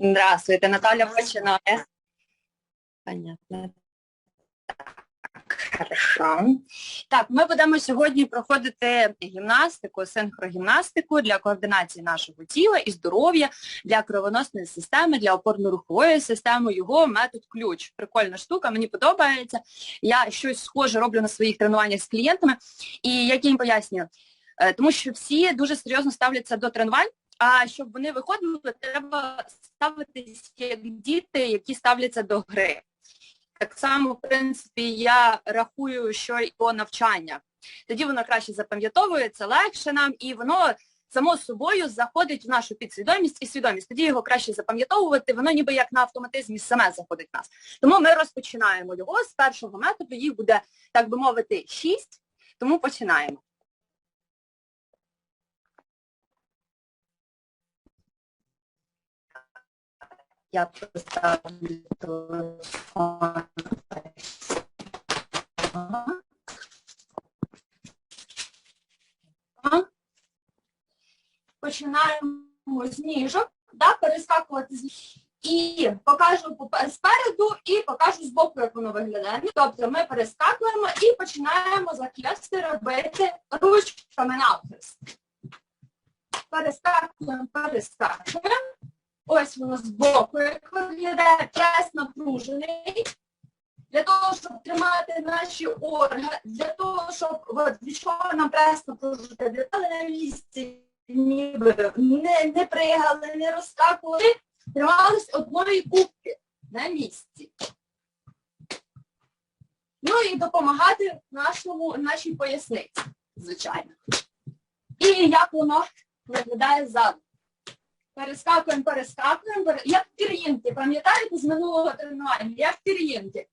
Здравствуйте, Наталя починає. Понятно. Так, хорошо. Так, ми будемо сьогодні проходити гімнастику, синхрогімнастику для координації нашого тіла і здоров'я, для кровоносної системи, для опорно-рухової системи, його метод ключ. Прикольна штука, мені подобається. Я щось схоже роблю на своїх тренуваннях з клієнтами, і як я їм пояснюю, Е, тому що всі дуже серйозно ставляться до тренувань, а щоб вони виходили, треба ставитися як діти, які ставляться до гри. Так само, в принципі, я рахую, що і по навчання. Тоді воно краще запам'ятовується, легше нам, і воно само собою заходить в нашу підсвідомість і свідомість. Тоді його краще запам'ятовувати, воно ніби як на автоматизмі саме заходить в нас. Тому ми розпочинаємо його з першого методу, їх буде, так би мовити, шість, тому починаємо. Я поставлю телефон. Починаємо з ніжок, да, перескакувати з і покажу спереду і покажу збоку, як воно виглядає. Тобто ми перескакуємо і починаємо захисти робити ручками навхрест. Перескакуємо, перескакуємо. Ось воно збоку, як виглядає прес напружений. Для того, щоб тримати наші органи, для того, щоб от, від чого нам прес напружити, для того на місці ніби не, не пригали, не розскакували, тримались одної кубки на місці. Ну і допомагати нашому, нашій поясниці, звичайно. І як воно виглядає ззаду. Перескакуємо, перескакуємо, пере- як пір'їнки, пам'ятаєте з минулого тренування, як пір'їнки.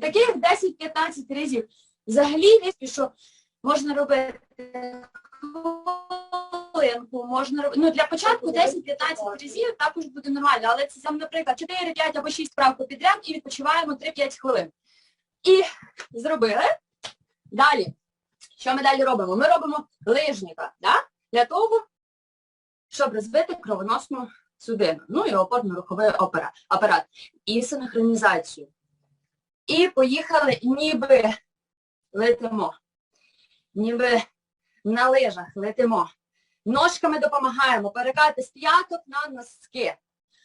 Таких 10-15 разів. Взагалі, що можна робити хвилинку, можна робити. Ну, для початку 10-15 разів також буде нормально, але це, наприклад, 4, 5 або 6 вправ підряд і відпочиваємо 3-5 хвилин. І зробили. Далі. Що ми далі робимо? Ми робимо лижника, да? для того, щоб розбити кровоносну судину, ну і опорно-руховий апарат, і синхронізацію. І поїхали, ніби летимо, ніби на лижах летимо. Ножками допомагаємо перекати з п'яток на носки.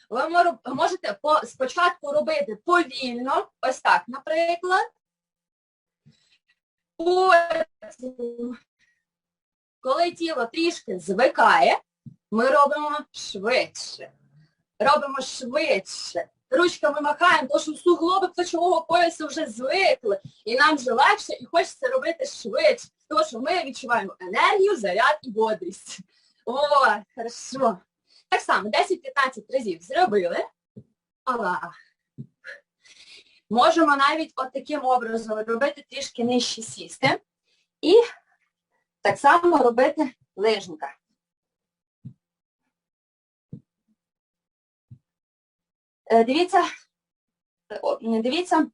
Ви можете спочатку робити повільно, ось так, наприклад. Потім, коли тіло трішки звикає, ми робимо швидше. Робимо швидше. Ручками махаємо, тому що суглоби плечового поясу вже звикли. І нам вже легше, і хочеться робити швидше. Тому що ми відчуваємо енергію, заряд і бодрість. О, хорошо. Так само, 10-15 разів зробили. Ала. Можемо навіть от таким образом робити трішки нижче сісти. І так само робити лижника. Дивіться, е, о, не дивіться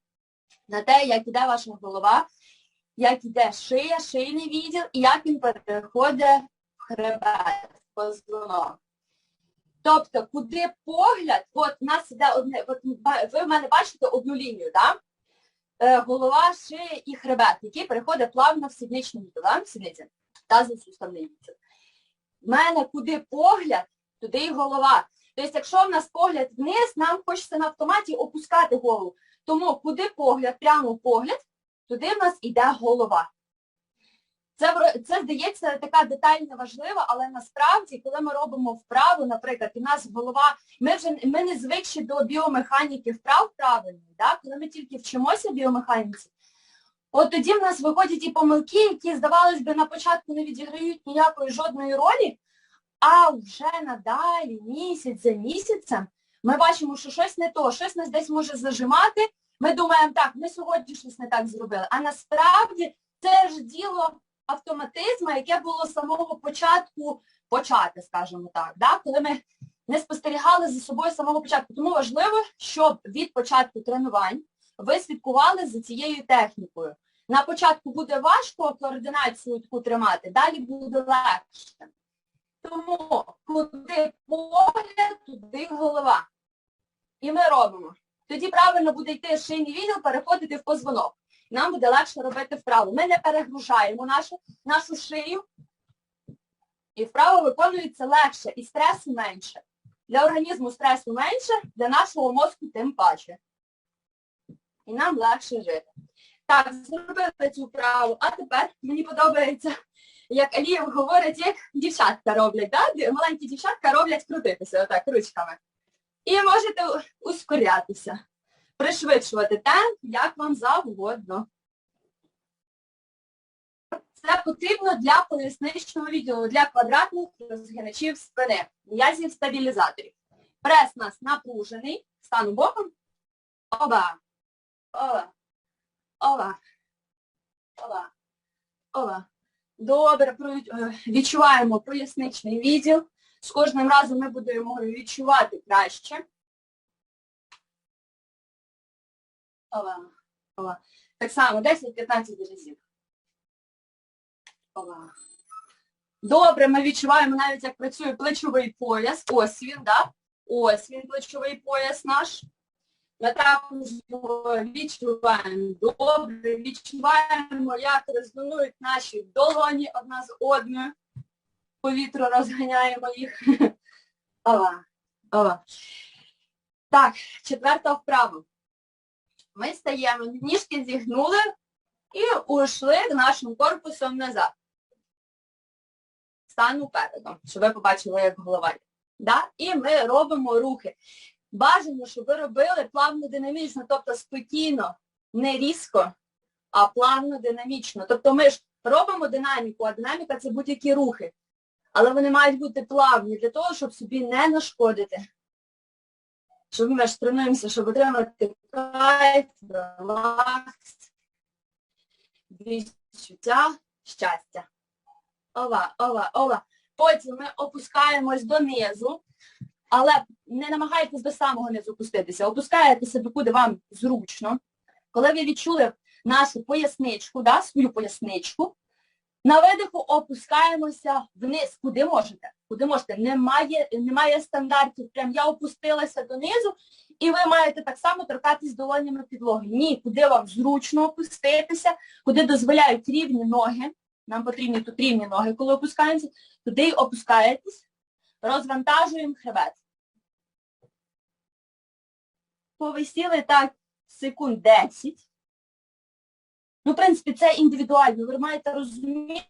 на те, як іде ваша голова, як іде шия, шийний відділ і як він переходить в хребет, в позвонок. Тобто, куди погляд, от у нас іде одне, от ви в мене бачите одну лінію, так? Е, голова, шия і хребет, який переходить плавно в сідничний відділ, в сідниці, тазосуставний відділ. В мене куди погляд, туди і голова. Тобто, якщо в нас погляд вниз, нам хочеться на автоматі опускати голову. Тому куди погляд, прямо погляд, туди в нас іде голова. Це, це здається така деталь важлива, але насправді, коли ми робимо вправу, наприклад, в нас голова, ми вже ми не звикші до біомеханіки вправ правильної, да? коли ми тільки вчимося біомеханіці, от тоді в нас виходять і помилки, які, здавалось би, на початку не відіграють ніякої жодної ролі, а вже надалі, місяць за місяцем, ми бачимо, що щось не то, щось нас десь може зажимати. Ми думаємо, так, ми сьогодні щось не так зробили. А насправді це ж діло автоматизму, яке було з самого початку почати, скажімо так, да? коли ми не спостерігали за собою з самого початку. Тому важливо, щоб від початку тренувань ви слідкували за цією технікою. На початку буде важко координацію таку тримати, далі буде легше. Тому куди погляд, туди голова. І ми робимо. Тоді правильно буде йти шийний відділ, переходити в позвонок. Нам буде легше робити вправу. Ми не перегружаємо нашу, нашу шию. І вправо виконується легше, і стресу менше. Для організму стресу менше, для нашого мозку тим паче. І нам легше жити. Так, зробили цю вправу, а тепер мені подобається, як Алієв говорить, як дівчатка роблять. Да? Маленькі дівчатка роблять крутитися отак ручками. І можете ускорятися, пришвидшувати темп, як вам завгодно. Це потрібно для поясничного відділу, для квадратних розгиначів спини, м'язів стабілізаторів. Прес у нас напружений, стану боком. Оба. Оба. Оба. Оба. Оба. Добре, відчуваємо поясничний відділ. З кожним разом ми будемо відчувати краще. Так само 10-15 разів. Добре, ми відчуваємо навіть, як працює плечовий пояс. Ось він, да? Ось він, плечовий пояс наш. Ми також відчуваємо добре, відчуваємо, як резонують наші долоні одна з одною повітря розганяємо їх. Ова, ова. Так, четверта вправа. Ми стаємо, ніжки зігнули і ушли нашим корпусом назад. Стану передом, щоб ви побачили, як голова. Да? І ми робимо рухи. Бажано, щоб ви робили плавно динамічно, тобто спокійно, не різко, а плавно динамічно. Тобто ми ж робимо динаміку, а динаміка це будь-які рухи але вони мають бути плавні для того, щоб собі не нашкодити. Щоб ми ж тренуємося, щоб отримати кайф, релакс, відчуття щастя. Ова, ова, ова. Потім ми опускаємось донизу, але не намагайтесь до самого низу опуститися. Опускаєтеся докуди вам зручно. Коли ви відчули нашу поясничку, да, свою поясничку, на видиху опускаємося вниз, куди можете. Куди можете. Немає немає стандартів. Прям я опустилася донизу, і ви маєте так само торкатись долонями підлоги. Ні, куди вам зручно опуститися, куди дозволяють рівні ноги. Нам потрібні тут рівні ноги, коли опускаємося, туди опускаєтесь, розвантажуємо хребет. Повисіли так секунд 10. Ну, в принципі, це індивідуально. Ви маєте розуміти,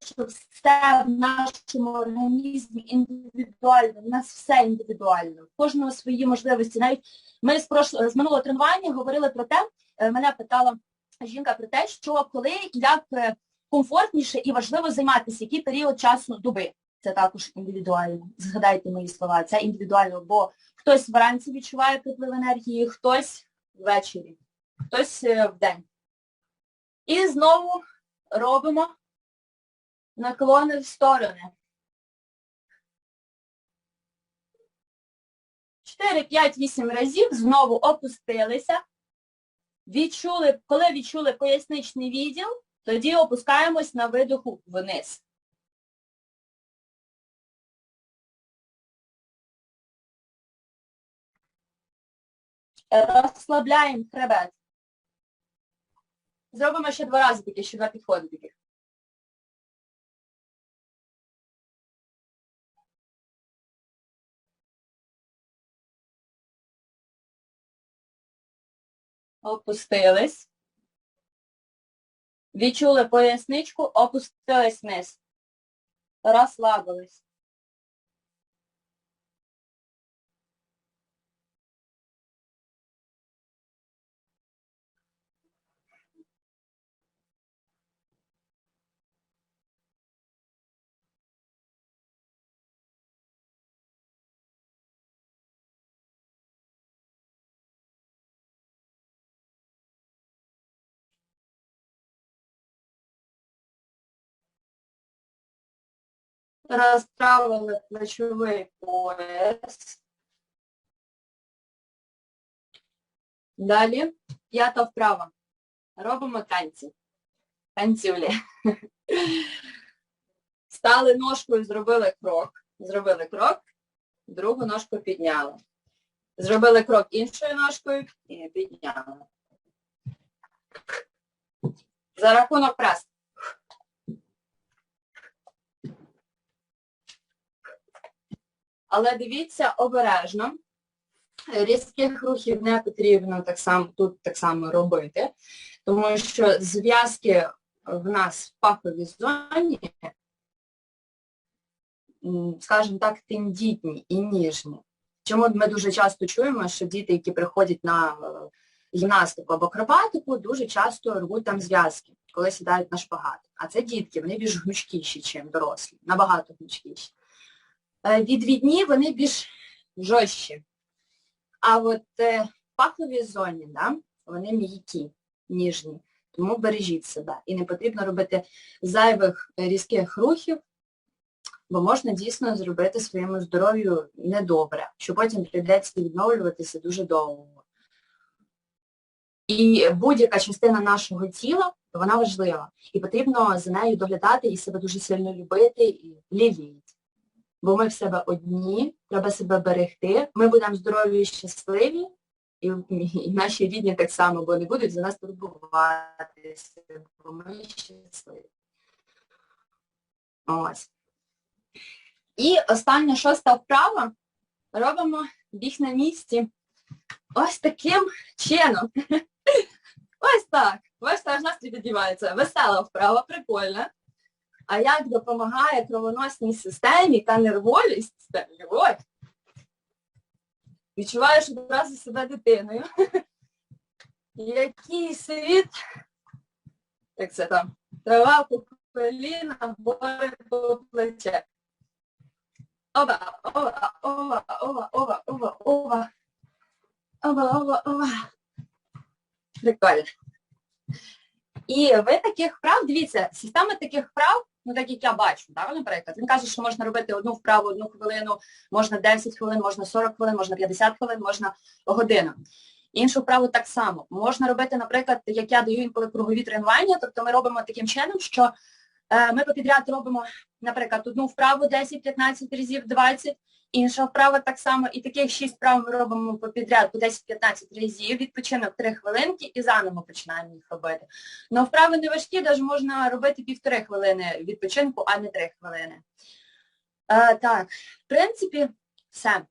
що все в нашому організмі індивідуально, у нас все індивідуально, в кожного свої можливості. Навіть ми з прошло, з минулого тренування говорили про те, е, мене питала жінка про те, що коли як е, комфортніше і важливо займатися, який період часу доби. Це також індивідуально. Згадайте мої слова, це індивідуально, бо хтось вранці відчуває приплив енергії, хтось ввечері, хтось е, в день. І знову робимо наклони в сторони. 4, 5, 8 разів знову опустилися. Відчули, коли відчули поясничний відділ, тоді опускаємось на видоху вниз. Розслабляємо хребет. Зробимо ще два рази такі, ще два підходи таких. Опустились. Відчули поясничку, опустились вниз. Розслабились. Розправили плечовий пояс. Далі п'ята вправа. Робимо танці. Танцюлі. Стали ножкою, зробили крок. Зробили крок, другу ножку підняли. Зробили крок іншою ножкою і підняли. За рахунок прес. Але дивіться обережно. Різких рухів не потрібно так само, тут так само робити, тому що зв'язки в нас в паховій зоні, скажімо так, тендітні і ніжні. Чому ми дуже часто чуємо, що діти, які приходять на е, гімнастику або акробатику, дуже часто рвуть там зв'язки, коли сідають на шпагат. А це дітки, вони більш гнучкіші, ніж дорослі, набагато гнучкіші. Е, Відвідні вони більш жорстчі. А от е, в паховій зоні, да, вони м'які, ніжні. Тому бережіть себе. І не потрібно робити зайвих е, різких рухів, бо можна дійсно зробити своєму здоров'ю недобре, що потім прийдеться відновлюватися дуже довго. І будь-яка частина нашого тіла, вона важлива. І потрібно за нею доглядати і себе дуже сильно любити і ліліти. Бо ми в себе одні, треба себе берегти, ми будемо здорові і щасливі, і, і наші рідні так само, бо не будуть за нас турбуватися, бо ми щасливі. Ось. І остання шоста вправа. Робимо біг на місці ось таким чином. Ось так. Бачите, аж настрій підіймається. Весела вправа, прикольна. А як допомагає кровоносній системі та нервовій системі? Ой! Відчуваєш одразу себе дитиною. Який світ, як це там, трава по коліна, гори по плече. Ова, ова, ова, ова, ова, ова, ова. Ова, ова, ова. Прикольно. І ви таких вправ, дивіться, система таких вправ, ну так як я бачу, да, наприклад, він каже, що можна робити одну вправу, одну хвилину, можна 10 хвилин, можна 40 хвилин, можна 50 хвилин, можна годину. Іншу вправу так само. Можна робити, наприклад, як я даю інколи кругові тренування, тобто ми робимо таким чином, що е, ми попідряд робимо, наприклад, одну вправу 10-15 разів, 20, інша вправа так само, і таких 6 вправ ми робимо попідряд по 10-15 разів, відпочинок 3 хвилинки і заново починаємо їх робити. Но вправи не важкі, навіть можна робити півтори хвилини відпочинку, а не 3 хвилини. Е, так, в принципі, все.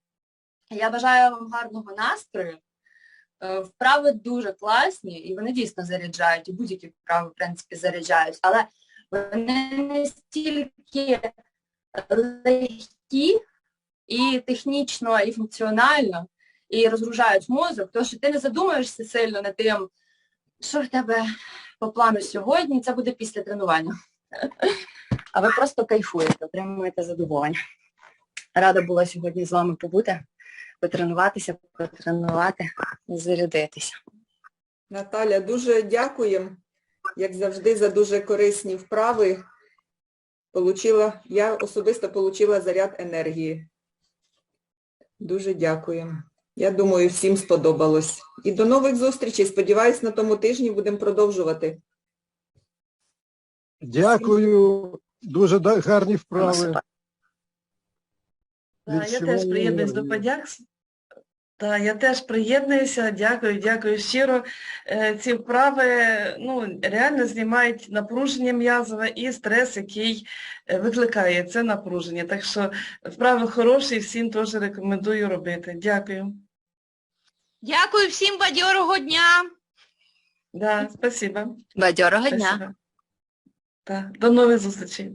Я бажаю вам гарного настрою. Е, Вправи дуже класні, і вони дійсно заряджають, і будь-які вправи, в принципі, заряджають, але вони не стільки легкі і технічно, і функціонально, і розгружають мозок, тому що ти не задумуєшся сильно над тим, що в тебе по плану сьогодні, це буде після тренування. А ви просто кайфуєте, отримуєте задоволення. Рада була сьогодні з вами побути, потренуватися, потренувати, зарядитися. Наталя, дуже дякуємо, як завжди, за дуже корисні вправи. Получила, я особисто отримала заряд енергії. Дуже дякуємо. Я думаю, всім сподобалось. І до нових зустрічей. Сподіваюсь, на тому тижні будемо продовжувати. Дякую, дуже гарні вправи. Я теж приєднуюсь до подяк. Так, я теж приєднуюся, дякую, дякую щиро. Е, Ці вправи ну, реально знімають напруження м'язове і стрес, який е, викликає це напруження. Так що вправи хороші, всім теж рекомендую робити. Дякую. Дякую всім бадьорого дня. Да, спасибо. Бадьорого спасибо. Так, до нових зустрічей.